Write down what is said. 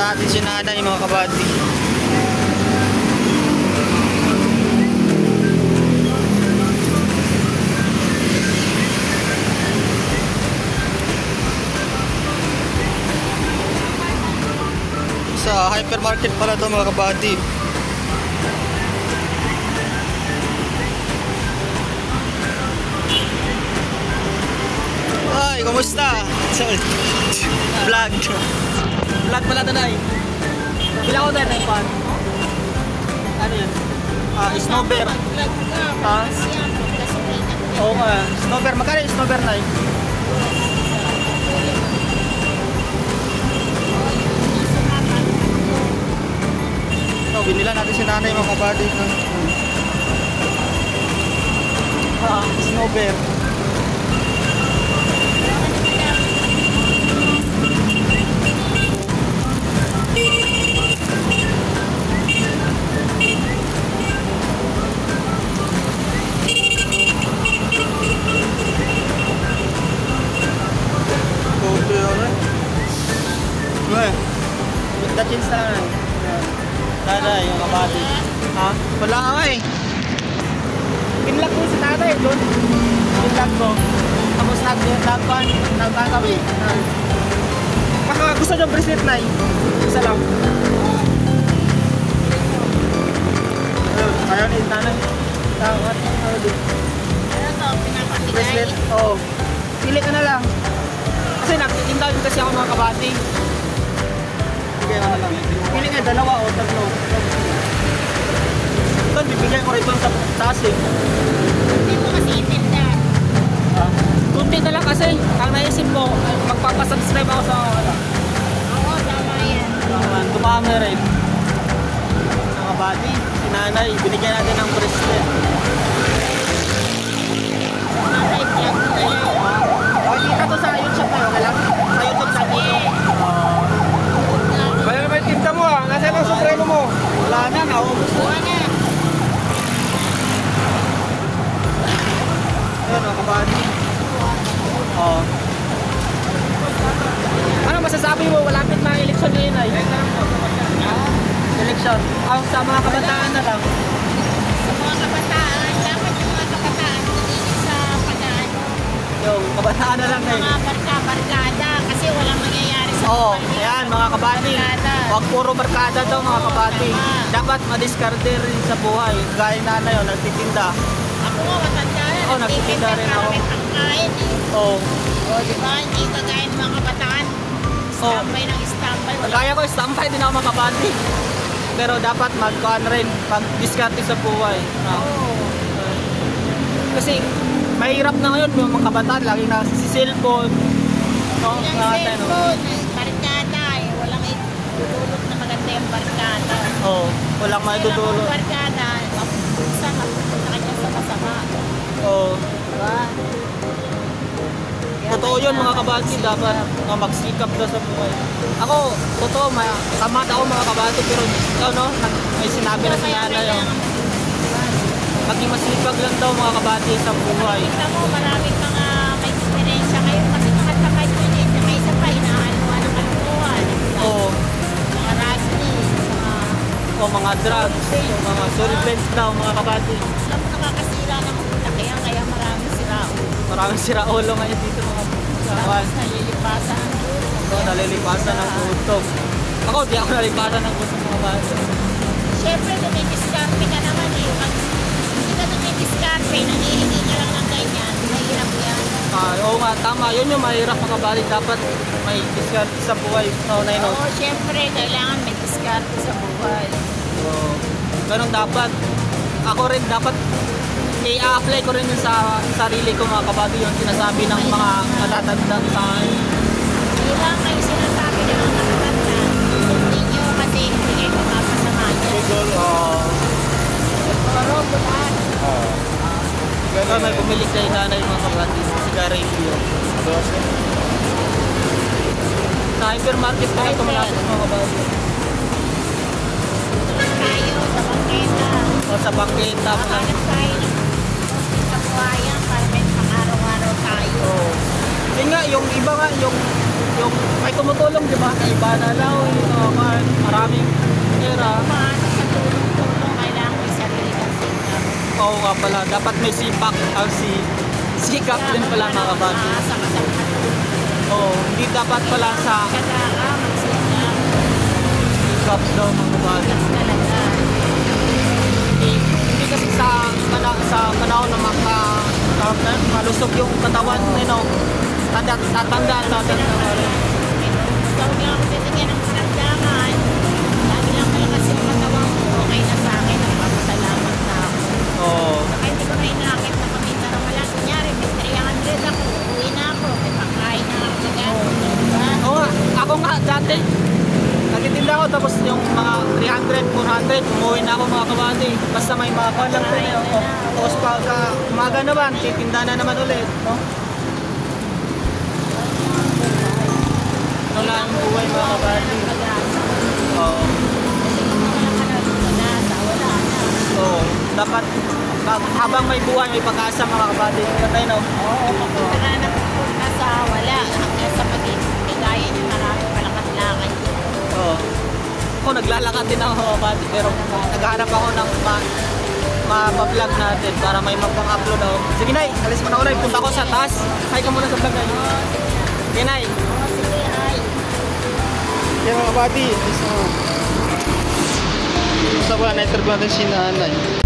Punta natin si nanay mga kabady. Sa hypermarket pala to mga kabady. Ay, kumusta? Vlog. Vlog pala to, Nay. Bila ko tayo ng pan. Ano yun? Ah, snowbear. Ah? Oo nga. Snowbear. Magkano yung snowbear, Nay? Ito, binila natin si nanay mga kabady. Ah, snowbear. Kobe Chin sa lang. Tatay, yung kabady. Ha? Wala nga eh. Pinlock ko si tatay doon. Pinlock ko. Tapos nag-nagpan, nagpan kami. Baka gusto nyo bracelet na Isa lang. Ayaw ni nanay. Tawad. Ano din? Bracelet? Oo. Pili ka na lang. Kasi nagtitinda din kasi ako mga kabati. Sige, ano lang. Pili nga, dalawa o tatlo. Ito, bibigyan ko rin ito sa taas eh. Ah, Kunti na lang kasi, ang naisip ko, magpapasubscribe ako sa ano. Uh, dumami rin. Mga kabati, si nanay, binigyan natin ng bracelet. Okay, kita to sa YouTube na yun, okay lang? Sa YouTube sa Uh, Kaya naman tinta mo ah. Nasaan ang supremo mo? wala na, naubos na. Ayun, mga kabady. Oo. Ano masasabi mo? Malapit na ang ngayon ay. Eleksyon. Ang sa mga kabataan na lang. Yung kabataan na lang ngayon. kasi walang nangyayari sa Oo, nila. ayan mga. Barkada. Huwag puro barkada daw mga kabady. Tama. Dapat madiskarte rin sa buhay. Gaya na na yun, nagtitinda. Ako nga, matanda na. Oo, nagtitinda rin ako. May pangkain eh. Oo. O, di ba? Hindi kagaya ng mga kabataan. Standby ng standby. Kaya ko, stampay din ako mga kabady. Pero dapat magkuhan rin, mag-diskarte sa buhay. Ah. Oo. Kasi mahirap na ngayon yung mga kabataan, lagi na si cellphone. No? Yung ano. cellphone, barkada eh. Walang itutulot na maganda yung barkada. Oo, walang Kasi maitutulog. yung barkada, mapupunta, mapupunta ka sa masama. Oo. Diba? Totoo yun mga kabati, dapat uh, magsikap daw sa buhay. Ako, totoo, may, tamad ako mga kabati, pero ikaw no, may sinabi na si nanay, oh, kailangan maging masipag lang daw mga kabati sa buhay. Kita mo, maraming mga may diferensya kayo kasi mga takay ko yun. eh. May isa pa, inahaluan ng kalukuhan. Oo, Mga raspi, mga o mga drugs, mga solvents daw mga kabati. Maraming sira ulo ngayon dito mga kawan. Nalilipasan. So, nalilipasan ng utog. Ako, di ako nalipasan ng utog mga kabati. Siyempre, dumidiskarte ka naman eh. Pag hindi ka dumidiskarte, nangihingi ka lang ng ganyan, mahirap yan. Ah, oo nga, tama. Yun yung mahirap mga kabati. Dapat may diskarte sa buhay. No, na Oo, siyempre, kailangan may diskarte sa buhay. So, ganun dapat. Ako rin dapat i-apply ko rin yun sa sarili ko mga kabady yung sinasabi ng mga matatandang sa akin. Di ba kayo sinasabi ng mga matatanda? Hindi nyo kasi hindi kayo mapapasama dyan. Uh, Pero, bulan. Ikaw may bumili kay nanay mga kabady sigarilyo. Sa hypermarket pa ito malapit mga kabady. tayo sa bangketa. O sa bangketa lang. Makahanap tayo ng sa buhayan para may pang-araw-araw tayo. Oo. Yun nga, yung iba nga, yung yung may tumutulong, di ba? Kay Iba na lang, yung mga maraming pera. Paano sa tulong-tulong, kailangan may sarili kang sikap. Oo nga pala, dapat may sipak, ah, si sikap din pala mga kabady. Sa kasama. Oo, hindi dapat pala sa Kaya ka, magsikap. sikap daw mga. Sikas talaga. Hindi, hindi kasi sa, sa panahon na maka, na, malusog yung katawan, you know, tanda, tatanda, tatanda ka rin. Ikaw nga ako titigyan ng sinagdangan. Lagi lang malakas yung katawan ko. Okay na sa akin. Nagpapasalamat na ako. Oo. Saka hindi ko na inakit na kumita na wala. Kunyari, may 300 ako. Uwi na ako. May pangkain na ako. Kaya, diba? Oo ako nga dati, nagtitinda ako tapos yung mga 300, 400, umuwi na ako mga kabady. Basta may mga kwan lang na. Tapos pagka umaga naman, titinda na naman ulit. No? Lang ang buhay mga. Pag-asa. Oo. Wala wala. So, dapat hab- habang may buhay, may pag-asa mga kabady. Katay no? Oo, makita na sa wala. Hanggang sa maging bigaya niya marami malakas lakay. Oo. Ako naglalakad din ako mga kabady, pero naghahanap ako ng ma ma-vlog natin para may mapang-upload ako. Sige Nay, alis mo na ulit. Punta ko sa taas. Hi ka muna sa vlog Nay. Sige Nay. Mga kabady, alis mo. Sa ba, na-interview natin si nanay.